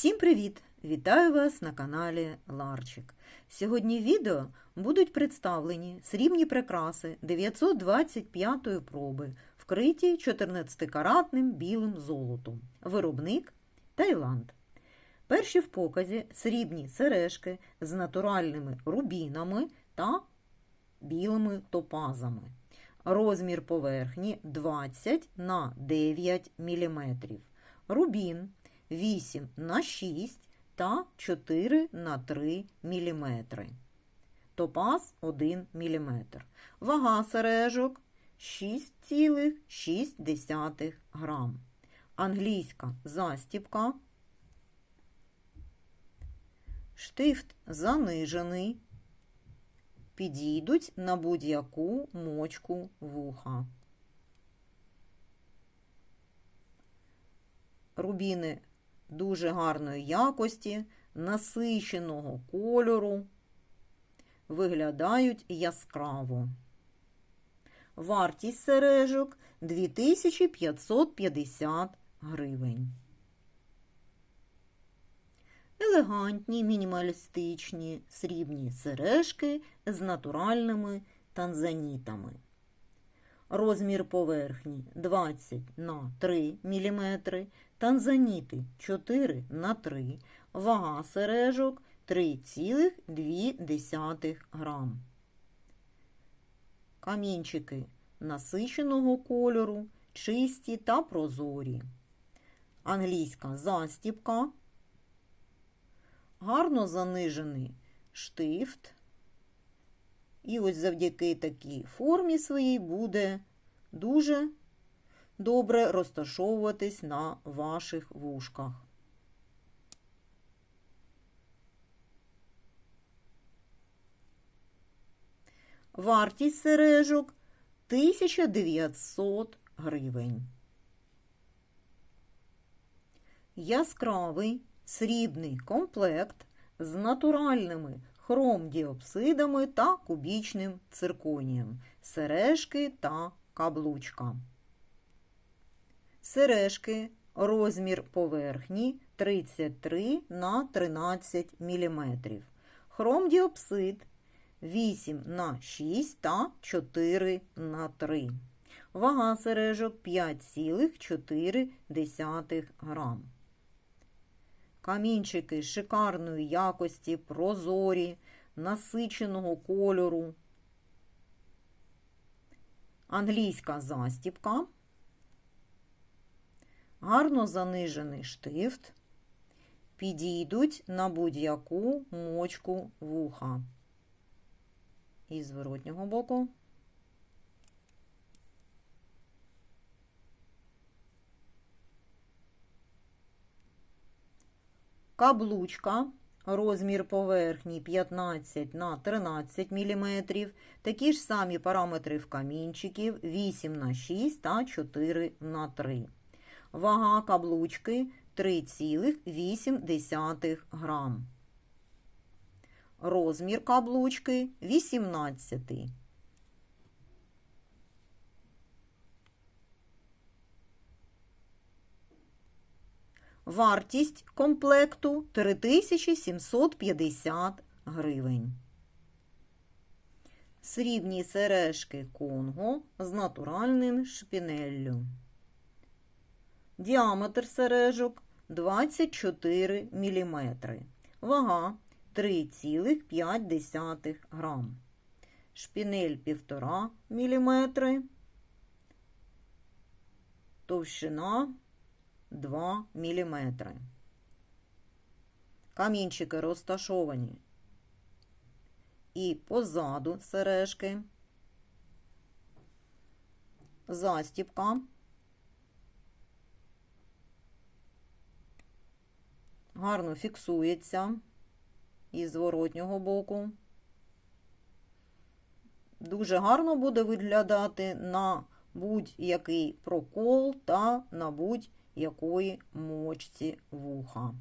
Всім привіт! Вітаю вас на каналі Ларчик. Сьогодні в відео будуть представлені срібні прикраси 925 проби, вкриті 14-каратним білим золотом. Виробник Таїланд. Перші в показі срібні сережки з натуральними рубінами та білими топазами. Розмір поверхні 20 на 9 мм. Рубін 8 на 6 та 4 на 3 мм. Топаз 1 мм. Вага сережок 6,6 грам. Англійська застіпка. Штифт занижений. Підійдуть на будь-яку мочку вуха. Рубіни дуже гарної якості, насиченого кольору, виглядають яскраво. Вартість сережок 2550 гривень. Елегантні, мінімалістичні срібні сережки з натуральними танзанітами. Розмір поверхні 20 на 3 мм, танзаніти 4 на 3 вага сережок 3,2 грам. Камінчики насиченого кольору, чисті та прозорі. Англійська застіпка. Гарно занижений штифт. І ось завдяки такій формі своїй буде дуже добре розташовуватись на ваших вушках. Вартість сережок 1900 гривень. Яскравий срібний комплект з натуральними хромдіопсидами та кубічним цирконієм, сережки та каблучка. Сережки розмір поверхні 33 на 13 мм. Хромдіопсид 8 на 6 та 4 на 3. Вага сережок 5,4 грам. Камінчики шикарної якості, прозорі, насиченого кольору. Англійська застіпка. Гарно занижений штифт. Підійдуть на будь-яку мочку вуха. І з зворотнього боку. Каблучка, розмір поверхні 15 на 13 мм, такі ж самі параметри в камінчиків 8 на 6 та 4 на 3. Вага каблучки 3,8 грам. Розмір каблучки 18. Вартість комплекту 3750 гривень. Срібні сережки Конго з натуральним шпінеллю. Діаметр сережок 24 мм. Вага 3,5 грам. Шпінель 1,5 мм. Товщина 2 мм. Камінчики розташовані і позаду сережки, застіпка, гарно фіксується із зворотнього боку. Дуже гарно буде виглядати на будь-який прокол та на будь-який якої мочці вуха.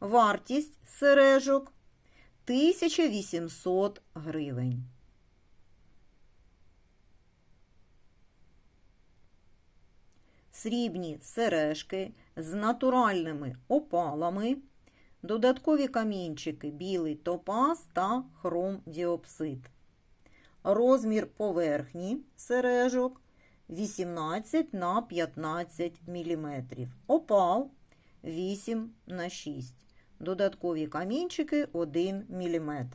Вартість сережок 1800 гривень. Срібні сережки з натуральними опалами, додаткові камінчики білий топаз та хромдіопсид. Розмір поверхні сережок 18 на 15 мм. Опал 8 на 6 Додаткові камінчики 1 мм.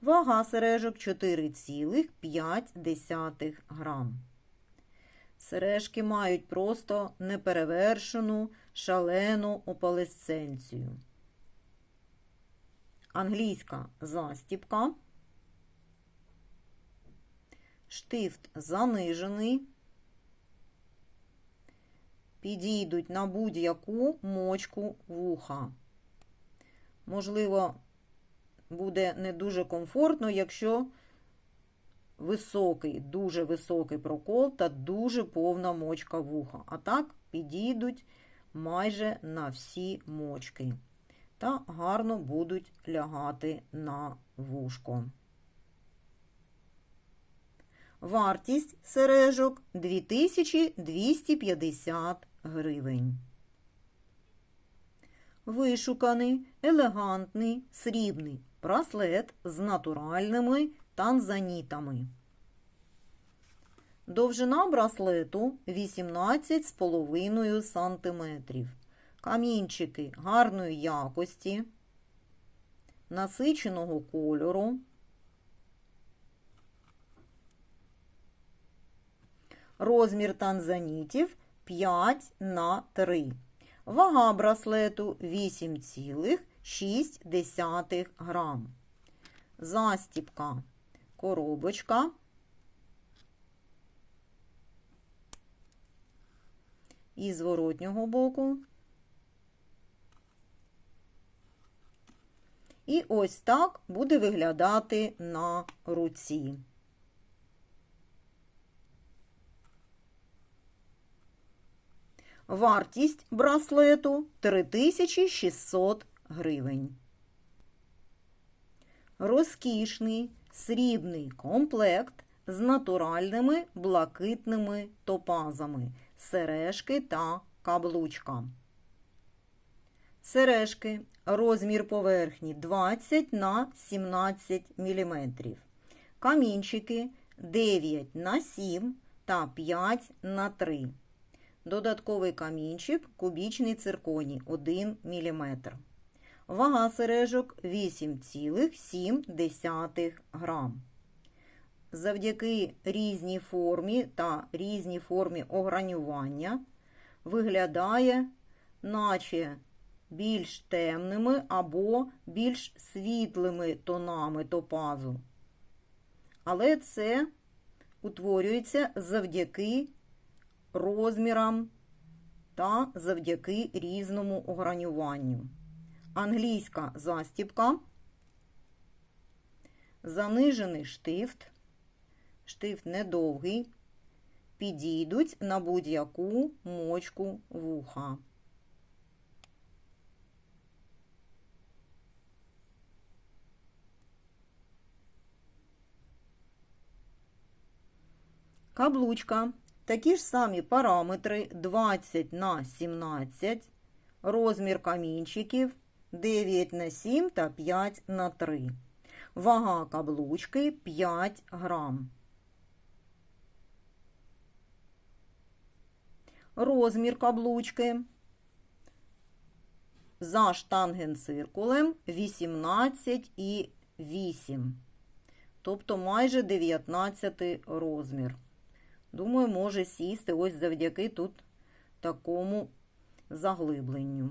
Вага сережок 4,5 грам. Сережки мають просто неперевершену шалену опалесценцію. Англійська застіпка. Штифт занижений. Підійдуть на будь-яку мочку вуха. Можливо, буде не дуже комфортно, якщо високий, дуже високий прокол та дуже повна мочка вуха. А так підійдуть майже на всі мочки та гарно будуть лягати на вушко. Вартість сережок 2250 гривень. Вишуканий, елегантний, срібний браслет з натуральними танзанітами. Довжина браслету 18,5 см. Камінчики гарної якості, насиченого кольору. Розмір танзанітів 5 на 3. Вага браслету 8,6 грам. Застіпка коробочка. І зворотнього боку. І ось так буде виглядати на руці. Вартість браслету 3600 гривень. Розкішний срібний комплект з натуральними блакитними топазами, сережки та каблучка. Сережки розмір поверхні 20 на 17 мм. Камінчики 9 на 7 та 5 на 3 Додатковий камінчик кубічний цирконій 1 мм. Вага сережок 8,7 грам. Завдяки різній формі та різній формі огранювання виглядає, наче більш темними або більш світлими тонами топазу. Але це утворюється завдяки розмірам та завдяки різному огранюванню. Англійська застіпка, занижений штифт, штифт недовгий, підійдуть на будь-яку мочку вуха. Каблучка. Такі ж самі параметри 20 на 17, розмір камінчиків 9 на 7 та 5 на 3. Вага каблучки 5 грам. Розмір каблучки за штангенциркулем 18 і 8, тобто майже 19 розмір. Думаю, може сісти ось завдяки тут такому заглибленню.